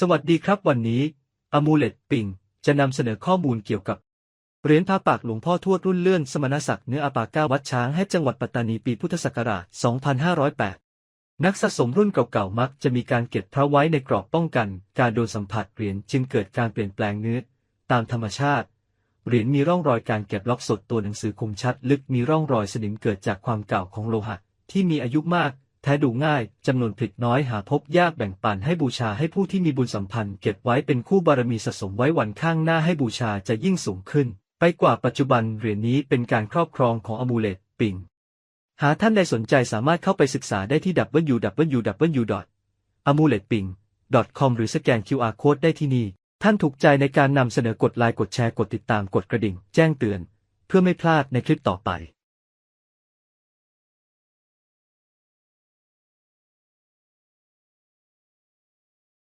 สวัสดีครับวันนี้อมูเลตปิงจะนำเสนอข้อมูลเกี่ยวกับเหรียญพระปากหลวงพ่อทวดรุ่นเลื่อนสมณศักดิ์เนื้ออาปาก้าวัดช้างให้จังหวัดปัตตานีปีพุทธศักราช 2508 นักสะสมรุ่นเก่าๆมักจะมีการเก็บพระไว้ในกรอบป้องกัน การโดนสัมผัสเหรียญจึงเกิดการเปลี่ยนแปลงเนื้อ ตามธรรมชาติเหรียญมีร่องรอยการเก็บล็อกสดตัวหนังสือคมชัด ลึกมีร่องรอยสนิมเกิดจากความเก่าของโลหะที่มีอายุมาก ท้ดูง่าย จำนวนผลิตน้อยหาพบยากแบ่งปันให้บูชาให้ผู้ที่มีบุญสัมพันธ์ เก็บไว้เป็นคู่บารมีสะสมไว้วันข้างหน้าให้บูชาจะยิ่งสูงขึ้น ไปกว่าปัจจุบันเหรียญนี้เป็นการครอบครองของอมูเลตปิง หากท่านใดสนใจสามารถเข้าไปศึกษาได้ที่ www.amuletping.com หรือสแกน QR Code ได้ที่นี่ ท่านถูกใจในการนำเสนอกดไลค์กดแชร์กดติดตามกดกระดิ่ง แจ้งเตือน เพื่อไม่พลาดในคลิปต่อไป